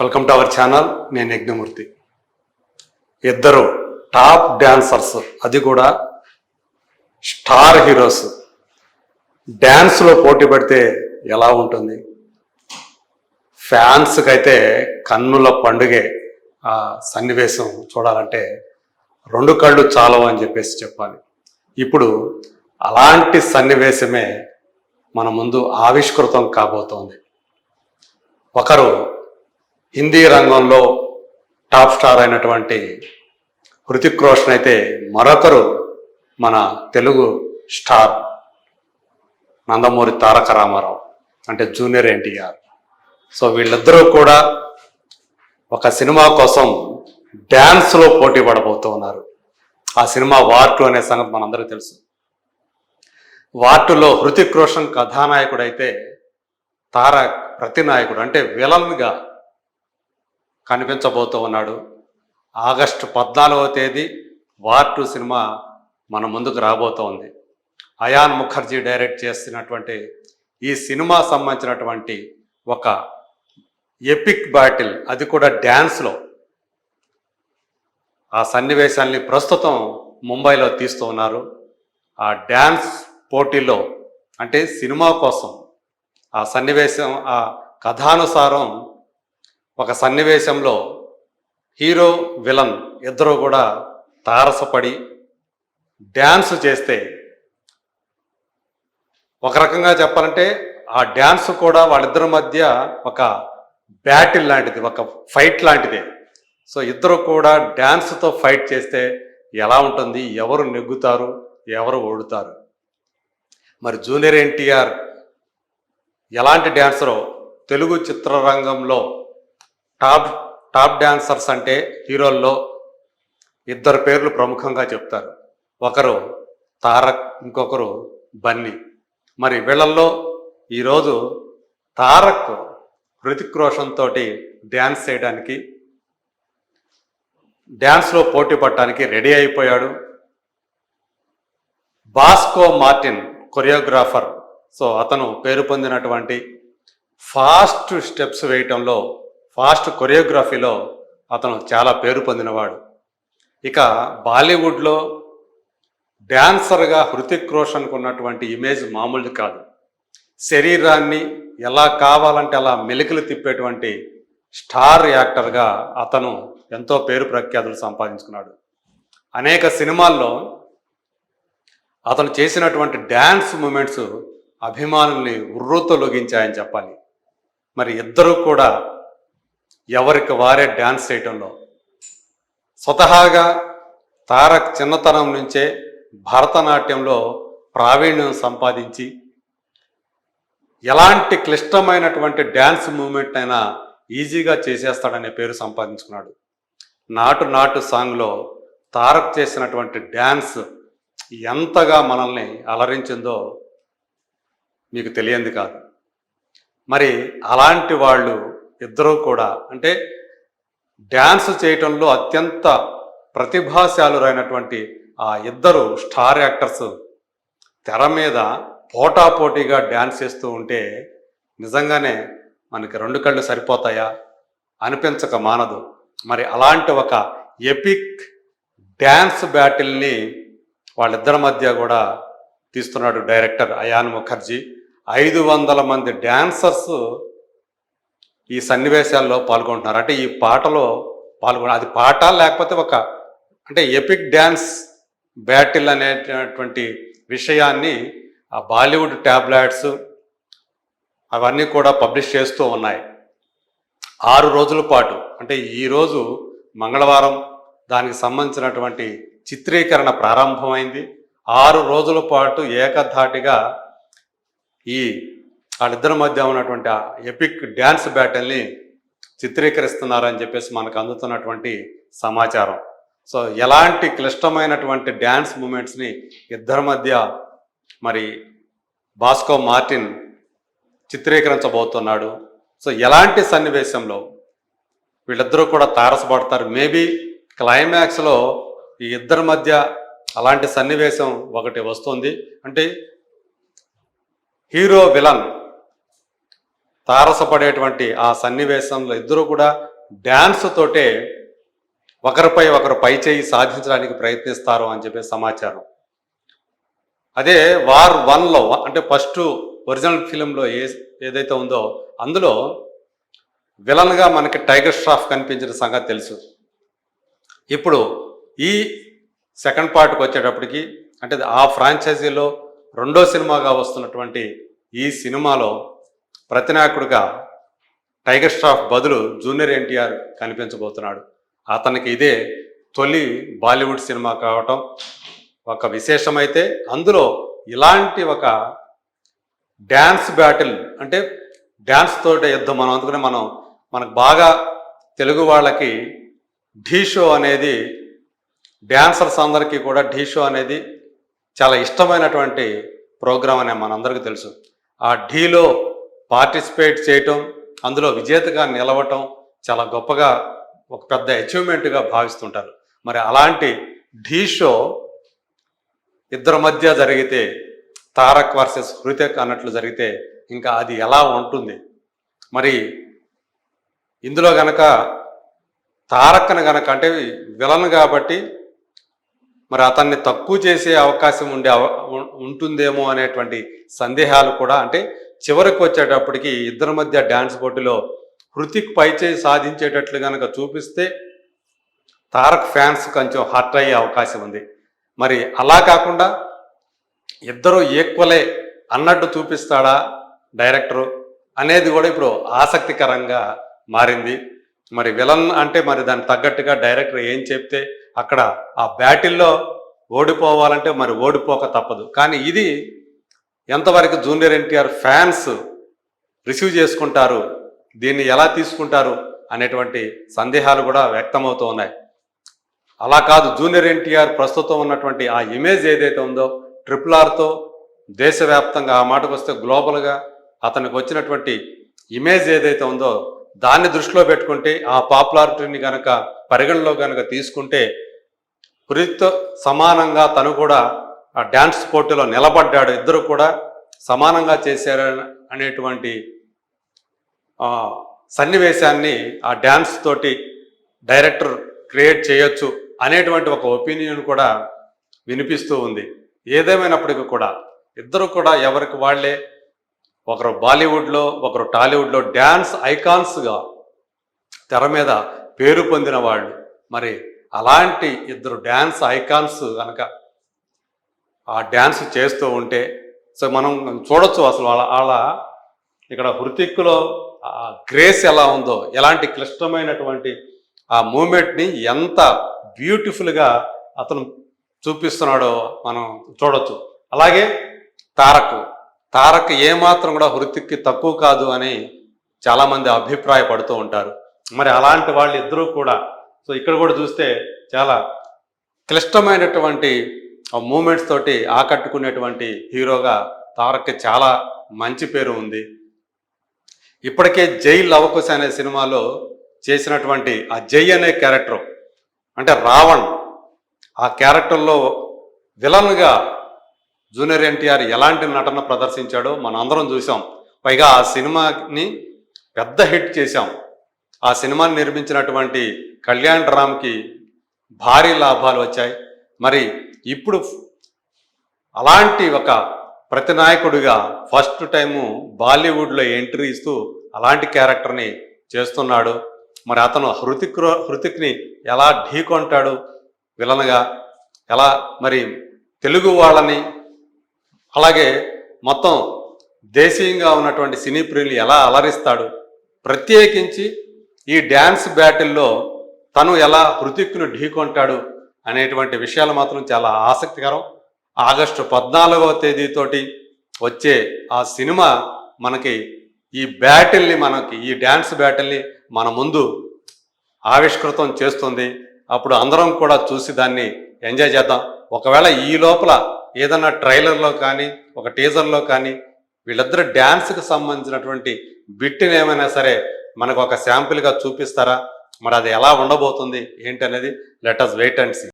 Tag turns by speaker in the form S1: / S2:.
S1: Welcome to our channel నేను యజ్ఞమూర్తి. ఇద్దరు top dancers అది కూడా స్టార్ హీరోస్ డ్యాన్స్లో పోటీ పడితే ఎలా ఉంటుంది? ఫ్యాన్స్కి అయితే కన్నుల పండుగే ఆ సన్నివేశం చూడాలంటే రెండు కళ్ళు చాలవు అని చెప్పేసి చెప్పాలి. ఇప్పుడు అలాంటి సన్నివేశమే మన ముందు ఆవిష్కృతం కాబోతోంది. ఒకరు హిందీ రంగంలో టాప్ స్టార్ అయినటువంటి హృతిక్ రోషన్ అయితే మరొకరు మన తెలుగు స్టార్ నందమూరి తారక రామారావు అంటే జూనియర్ ఎన్టీఆర్. సో వీళ్ళిద్దరూ కూడా ఒక సినిమా కోసం డ్యాన్స్లో పోటీ పడబోతూ ఉన్నారు. ఆ సినిమా వార్టు అనే సంగతి మనందరికీ తెలుసు. వార్టులో హృతిక్ రోషన్ కథానాయకుడైతే తారక్ ప్రతినాయకుడు అంటే విలన్గా కనిపించబోతూ ఉన్నాడు. ఆగస్టు పద్నాలుగవ తేదీ వార్ టూ సినిమా మన ముందుకు రాబోతోంది. అయాన్ ముఖర్జీ డైరెక్ట్ చేస్తున్నటువంటి ఈ సినిమా సంబంధించినటువంటి ఒక ఎపిక్ బ్యాటిల్ అది కూడా డ్యాన్స్లో ఆ సన్నివేశాల్ని ప్రస్తుతం ముంబైలో తీస్తూ ఉన్నారు. ఆ డ్యాన్స్ పోటీలో అంటే సినిమా కోసం ఆ సన్నివేశం ఆ కథానుసారం ఒక సన్నివేశంలో హీరో విలన్ ఇద్దరు కూడా తారసపడి డ్యాన్స్ చేస్తే ఒక రకంగా చెప్పాలంటే ఆ డ్యాన్స్ కూడా వాళ్ళిద్దరి మధ్య ఒక బ్యాటిల్ లాంటిది ఒక ఫైట్ లాంటిదే. సో ఇద్దరు కూడా డ్యాన్స్తో ఫైట్ చేస్తే ఎలా ఉంటుంది ఎవరు నెగ్గుతారు ఎవరు ఓడుతారు. మరి జూనియర్ ఎన్టీఆర్ ఎలాంటి డ్యాన్సరో తెలుగు చిత్రరంగంలో టాప్ టాప్ డాన్సర్స్ అంటే హీరోల్లో ఇద్దరు పేర్లు ప్రముఖంగా చెప్తారు. ఒకరు తారక్ ఇంకొకరు బన్నీ. మరి వీళ్ళల్లో ఈరోజు తారక్ హృతిక్ రోషన్ తోటి డ్యాన్స్ చేయడానికి డ్యాన్స్లో పోటీ పడటానికి రెడీ అయిపోయాడు. Bosco Martin choreographer. సో అతను పేరు పొందినటువంటి ఫాస్ట్ స్టెప్స్ వేయటంలో ఫాస్ట్ కొరియోగ్రఫీలో అతను చాలా పేరు పొందినవాడు. ఇక బాలీవుడ్లో డ్యాన్సర్గా హృతిక్ రోషన్కు ఉన్నటువంటి ఇమేజ్ మామూలు కాదు. శరీరాన్ని ఎలా కావాలంటే అలా మెలికలు తిప్పేటువంటి స్టార్ యాక్టర్గా అతను ఎంతో పేరు ప్రఖ్యాతులు సంపాదించుకున్నాడు. అనేక సినిమాల్లో అతను చేసినటువంటి డ్యాన్స్ మూమెంట్స్ అభిమానుల్ని ఉర్రూతొలగించాయని చెప్పాలి. మరి ఇద్దరూ కూడా ఎవరికి వారే డ్యాన్స్ చేయటంలో. స్వతహాగా తారక్ చిన్నతనం నుంచే భరతనాట్యంలో ప్రావీణ్యం సంపాదించి ఎలాంటి క్లిష్టమైనటువంటి డ్యాన్స్ మూమెంట్ అయినా ఈజీగా చేసేస్తాడనే పేరు సంపాదించుకున్నాడు. నాటు నాటు సాంగ్లో తారక్ చేసినటువంటి డ్యాన్స్ ఎంతగా మనల్ని అలరించిందో మీకు తెలియంది కాదు. మరి అలాంటి వాళ్ళు ఇద్దరూ కూడా అంటే డ్యాన్స్ చేయటంలో అత్యంత ప్రతిభాశాలురైనటువంటి ఆ ఇద్దరు స్టార్ యాక్టర్స్ తెర మీద పోటాపోటీగా డ్యాన్స్ చేస్తూ ఉంటే నిజంగానే మనకి రెండు కళ్ళు సరిపోతాయా? అనిపించక మానదు. మరి అలాంటి ఒక ఎపిక్ డ్యాన్స్ బ్యాటిల్ని వాళ్ళిద్దరి మధ్య కూడా తీస్తున్నాడు డైరెక్టర్ అయాన్ ముఖర్జీ. ఐదు వందల మంది డ్యాన్సర్స్ ఈ సన్నివేశాల్లో పాల్గొంటున్నారు. అంటే ఈ పాటలో పాల్గొన అది పాట లేకపోతే ఒక అంటే ఎపిక్ డ్యాన్స్ బ్యాటిల్ అనేటువంటి విషయాన్ని ఆ బాలీవుడ్ ట్యాబ్లెట్స్ అవన్నీ కూడా పబ్లిష్ చేస్తూ ఉన్నాయి. ఆరు రోజుల పాటు అంటే ఈరోజు మంగళవారం దానికి సంబంధించినటువంటి చిత్రీకరణ ప్రారంభమైంది. ఆరు రోజుల పాటు ఏకధాటిగా ఈ వాళ్ళిద్దరి మధ్య ఉన్నటువంటి ఆ ఎపిక్ డ్యాన్స్ బ్యాటిల్ని చిత్రీకరిస్తున్నారని చెప్పేసి మనకు అందుతున్నటువంటి సమాచారం. సో ఎలాంటి క్లిష్టమైనటువంటి డ్యాన్స్ మూమెంట్స్ని ఇద్దరి మధ్య మరి బాస్కో మార్టిన్ చిత్రీకరించబోతున్నాడు. సో ఎలాంటి సన్నివేశంలో వీళ్ళిద్దరూ కూడా తారసపడతారు. మేబీ క్లైమాక్స్లో ఈ ఇద్దరి మధ్య అలాంటి సన్నివేశం ఒకటి వస్తుంది. అంటే హీరో విలన్ తారసపడేటువంటి ఆ సన్నివేశంలో ఇద్దరు కూడా డ్యాన్స్ తోటే ఒకరిపై ఒకరు పై చేయి సాధించడానికి ప్రయత్నిస్తారు అని చెప్పే సమాచారం. అదే వార్ వన్లో అంటే ఫస్ట్ ఒరిజినల్ ఫిలింలో ఏ ఏదైతే ఉందో అందులో విలన్గా మనకి టైగర్ ష్రాఫ్ కనిపించిన సంగతి తెలుసు. ఇప్పుడు ఈ సెకండ్ పార్ట్కి వచ్చేటప్పటికి అంటే ఆ ఫ్రాంచైజీలో రెండో సినిమాగా వస్తున్నటువంటి ఈ సినిమాలో ప్రతినాయకుడిగా టైగర్ స్టాఫ్ బదులు జూనియర్ ఎన్టీఆర్ కనిపించబోతున్నాడు. అతనికి ఇదే తొలి బాలీవుడ్ సినిమా కావటం. ఒక విశేషమైతే అందులో ఇలాంటి ఒక డ్యాన్స్ బ్యాటిల్ అంటే డ్యాన్స్ తోటి యుద్ధం మనం. అందుకనే మనం మనకు బాగా తెలుగు వాళ్ళకి ఢీ షో అనేది డ్యాన్సర్స్ అందరికీ కూడా ఢీ షో అనేది చాలా ఇష్టమైనటువంటి ప్రోగ్రామ్ అనే మనందరికీ తెలుసు. ఆ ఢీలో పార్టిసిపేట్ చేయటం అందులో విజేతగా నిలవటం చాలా గొప్పగా ఒక పెద్ద అచీవ్మెంట్గా భావిస్తుంటారు. మరి అలాంటి ఢీ షో ఇద్దరి మధ్య జరిగితే తారక్ వర్సెస్ హృతిక్ అన్నట్లు జరిగితే ఇంకా అది ఎలా ఉంటుంది? మరి ఇందులో గనక తారక్ను గనక అంటే విలన్ కాబట్టి మరి అతన్ని తక్కువ చేసే అవకాశం ఉండే అవ ఉంటుందేమో అనేటువంటి సందేహాలు కూడా అంటే చివరికి వచ్చేటప్పటికి ఇద్దరి మధ్య డ్యాన్స్ పోటీలో హృతిక్ పైచేయి సాధించేటట్లు కనుక చూపిస్తే తారక్ ఫ్యాన్స్ కొంచెం హర్ట్ అయ్యే అవకాశం ఉంది. మరి అలా కాకుండా ఇద్దరు ఈక్వలే అన్నట్టు చూపిస్తాడా డైరెక్టరు అనేది కూడా ఇప్పుడు ఆసక్తికరంగా మారింది. మరి విలన్ అంటే మరి దానికి తగ్గట్టుగా డైరెక్టర్ ఏం చెప్తే అక్కడ ఆ బ్యాటిల్లో ఓడిపోవాలంటే మరి ఓడిపోక తప్పదు. కానీ ఇది ఎంతవరకు జూనియర్ ఎన్టీఆర్ ఫ్యాన్స్ రిసీవ్ చేసుకుంటారు దీన్ని ఎలా తీసుకుంటారు అనేటువంటి సందేహాలు కూడా వ్యక్తమవుతూ ఉన్నాయి. అలా కాదు జూనియర్ ఎన్టీఆర్ ప్రస్తుతం ఉన్నటువంటి ఆ ఇమేజ్ ఏదైతే ఉందో ట్రిపుల్ ఆర్తో దేశవ్యాప్తంగా ఆ మాటకు వస్తే గ్లోబల్గా అతనికి వచ్చినటువంటి ఇమేజ్ ఏదైతే ఉందో దాన్ని దృష్టిలో పెట్టుకుంటే ఆ పాపులారిటీని కనుక పరిగణలో కనుక తీసుకుంటే పురితో సమానంగా తను కూడా డ్యాన్స్ పోటీలో నిలబడ్డాడు. ఇద్దరు కూడా సమానంగా చేశారు అనేటువంటి సన్నివేశాన్ని ఆ డ్యాన్స్ తోటి డైరెక్టర్ క్రియేట్ చేయొచ్చు అనేటువంటి ఒక ఒపీనియన్ కూడా వినిపిస్తూ ఉంది. ఏదేమైనప్పటికీ కూడా ఇద్దరు కూడా ఎవరికి వాళ్ళే ఒకరు బాలీవుడ్లో ఒకరు టాలీవుడ్లో డ్యాన్స్ ఐకాన్స్గా తెర మీద పేరు పొందిన వాళ్ళు. మరి అలాంటి ఇద్దరు డ్యాన్స్ ఐకాన్స్ కనుక ఆ డ్యాన్స్ చేస్తూ ఉంటే సో మనం చూడొచ్చు అసలు వాళ్ళ వాళ్ళ ఇక్కడ హృతిక్లో ఆ గ్రేస్ ఎలా ఉందో ఎలాంటి క్లిష్టమైనటువంటి ఆ మూమెంట్ని ఎంత బ్యూటిఫుల్గా అతను చూపిస్తున్నాడో మనం చూడొచ్చు. అలాగే తారక్ తారక్ ఏమాత్రం కూడా హృతిక్కి తక్కువ కాదు అని చాలామంది అభిప్రాయపడుతూ ఉంటారు. మరి అలాంటి వాళ్ళు ఇద్దరూ కూడా సో ఇక్కడ కూడా చూస్తే చాలా క్లిష్టమైనటువంటి మూమెంట్స్ తోటి ఆకట్టుకునేటువంటి హీరోగా తారక్కి చాలా మంచి పేరు ఉంది. ఇప్పటికే జై లవకుశ అనే సినిమాలో చేసినటువంటి ఆ జై అనే క్యారెక్టర్ అంటే రావణ్ ఆ క్యారెక్టర్లో విలన్గా జూనియర్ ఎన్టీఆర్ ఎలాంటి నటన ప్రదర్శించాడో మనం అందరం చూసాం పైగా ఆ సినిమాని పెద్ద హిట్ చేశాం. ఆ సినిమాని నిర్మించినటువంటి కళ్యాణ్ రామ్కి భారీ లాభాలు వచ్చాయి. మరి ఇప్పుడు అలాంటి ఒక ప్రతినాయకుడిగా ఫస్ట్ టైము బాలీవుడ్లో ఎంట్రీ ఇస్తూ అలాంటి క్యారెక్టర్ని చేస్తున్నాడు. మరి అతను హృతిక్ హృతిక్ని ఎలా ఢీకొంటాడు? విలన్గా ఎలా మరి తెలుగు వాళ్ళని అలాగే మొత్తం దేశీయంగా ఉన్నటువంటి సినీ ప్రియులు ఎలా అలరిస్తాడు? ప్రత్యేకించి ఈ డ్యాన్స్ బ్యాటిల్లో తను ఎలా హృతిక్ను ఢీకొంటాడు? అనేటువంటి విషయాలు మాత్రం చాలా ఆసక్తికరం. ఆగస్టు పద్నాలుగవ తేదీతోటి వచ్చే ఆ సినిమా మనకి ఈ బ్యాటిల్ని మనకి ఈ డ్యాన్స్ బ్యాటిల్ని మన ముందు ఆవిష్కృతం చేస్తుంది. అప్పుడు అందరం కూడా చూసి దాన్ని ఎంజాయ్ చేద్దాం. ఒకవేళ ఈ లోపల ఏదన్నా ట్రైలర్లో కానీ ఒక టీజర్లో కానీ వీళ్ళిద్దరు డ్యాన్స్కి సంబంధించినటువంటి బిట్ని ఏమైనా సరే మనకు ఒక శాంపిల్గా చూపిస్తారా? మరి అది ఎలా ఉండబోతుంది? ఏంటి అనేది let us wait and see.